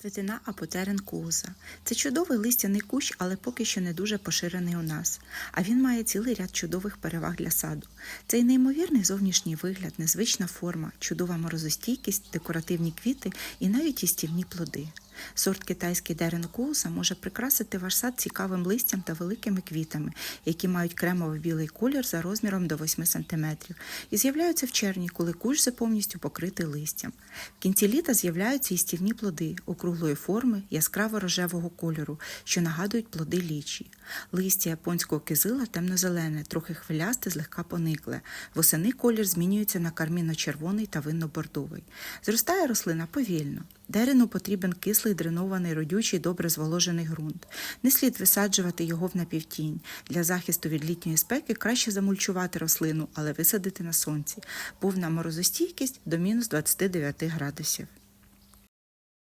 Цвітина апотерен куза. Це чудовий листяний кущ, але поки що не дуже поширений у нас. А він має цілий ряд чудових переваг для саду. Цей неймовірний зовнішній вигляд, незвична форма, чудова морозостійкість, декоративні квіти і навіть істівні плоди. Сорт китайський дерен куза може прикрасити ваш сад цікавим листям та великими квітами, які мають кремово-білий колір за розміром до 8 см і з'являються в червні, коли кущ повністю покритий листям. В кінці літа з'являються їстівні плоди округлої форми, яскраво рожевого кольору, що нагадують плоди лічі. Листя японського кизила темно-зелене, трохи хвилясте, злегка поникле. Восени колір змінюється на карміно-червоний та винно-бордовий. Зростає рослина повільно. Дерену потрібен кислий, дренований, родючий, добре зволожений ґрунт. Не слід висаджувати його в напівтінь. Для захисту від літньої спеки краще замульчувати рослину, але висадити на сонці. Повна морозостійкість до мінус 29 градусів.